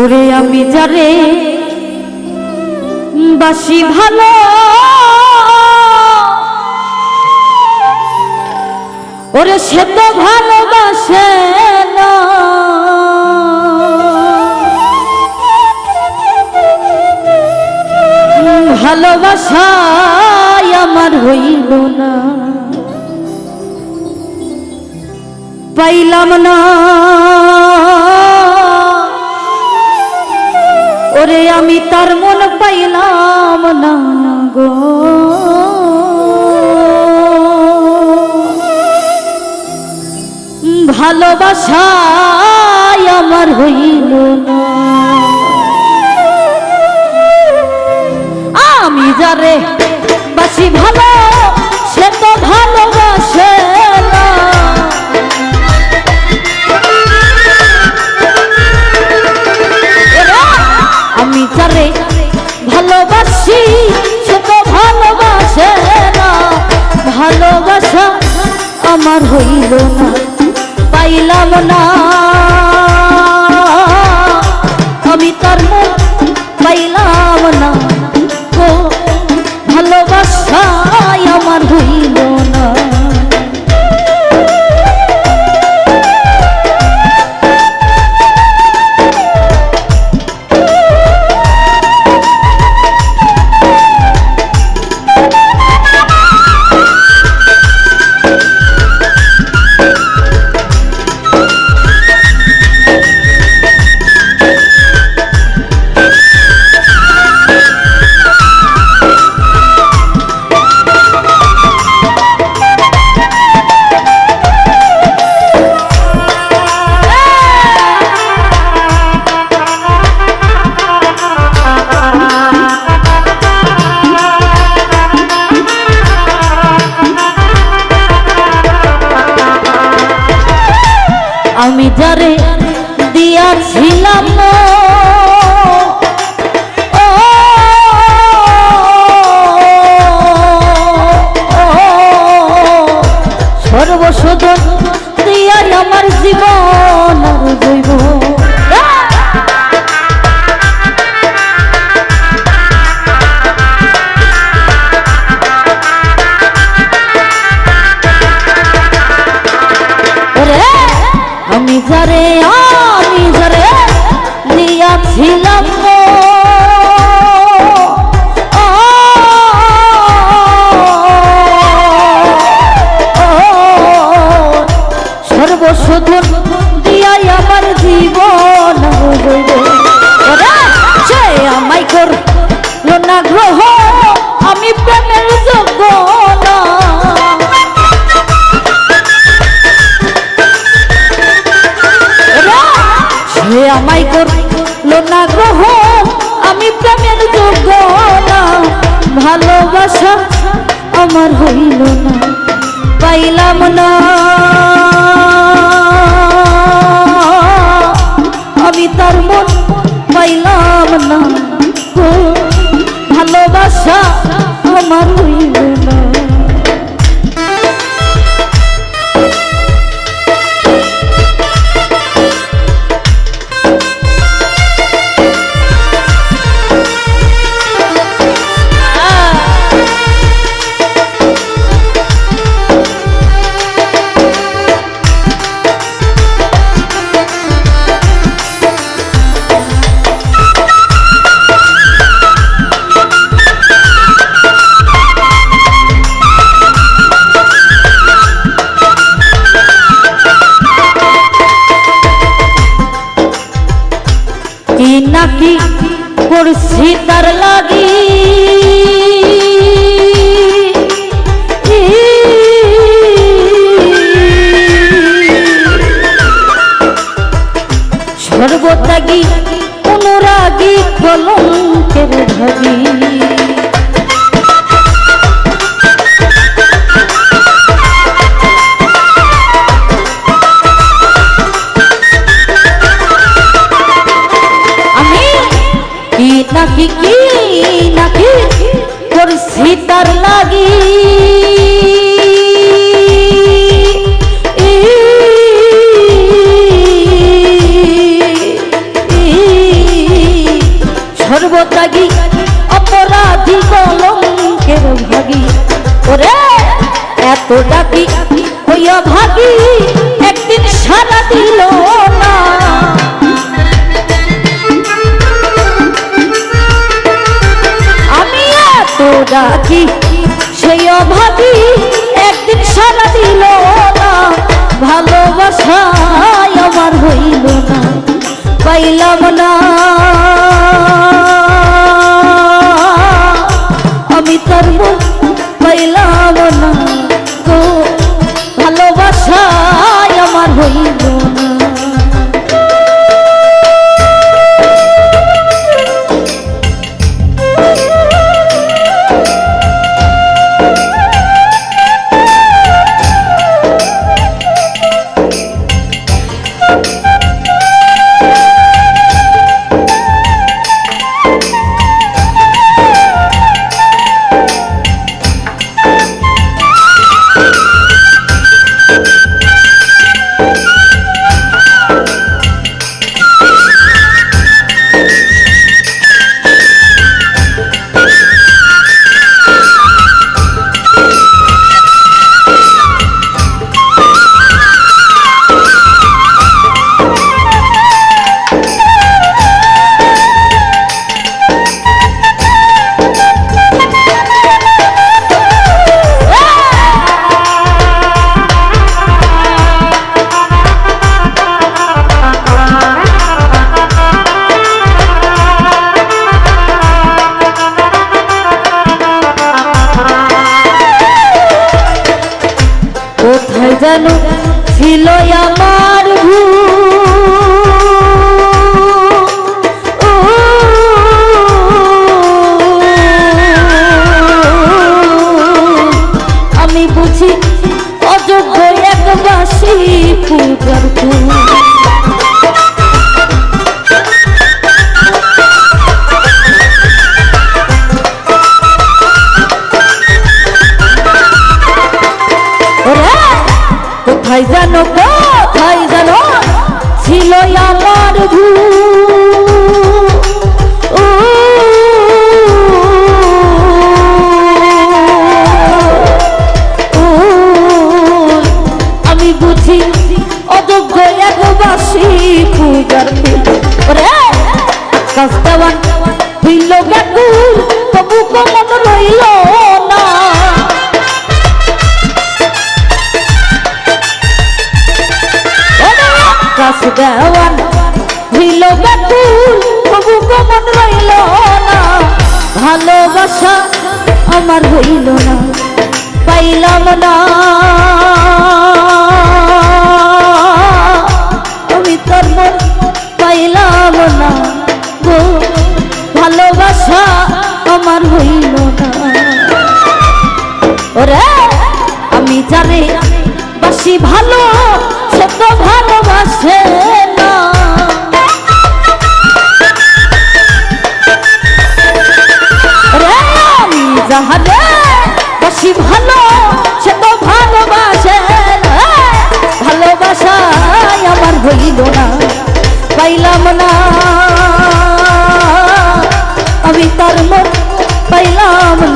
ওরে আমি যারে বাসি ভালো। ওরে সে তো ভালোবাসে ভালোবাসায় আমার হইল না। পাইলাম না। ওরে আমি তার মন পাইলাম না গো। ভালোবাসায় আমার হইল না। আমি যারে বাসি ভালো আমার হইল না পাইলাম না। আমি তার মুখ পাইলাম না। আমার হইল না পাইলাম না। নাকি করছি তার লাগি। সর্বত্যাগী ডাকি হইয়া ভাগী একদিন সারা দিল না। আমি এত ডাকি সেই অভাবী একদিন সারা দিল যেন ছিল আমার আমি বুঝি অযোগ্য একবাসী পূজার ছিল আমার ভুল। আমি বুঝি অযোগ্য এক বাসি ওরে কাস্তাবান হইল ব্যাকুল, তবু কমন রইল না কাছ দেওয়ান হইল তবু কমন রইল না। ভালোবাসা আমার হইল না, পাইলাম না। আমি তোর মন পাইলাম না গো, ভালোবাসা আমার হইল না। ওরে, আমি জানি বাসি ভালো যাহারে বাসি ভালো, সে তো ভালোবাসে ভালোবাসায় আমার হইল না, পাইলাম না। আমি তার মন পাইলাম না।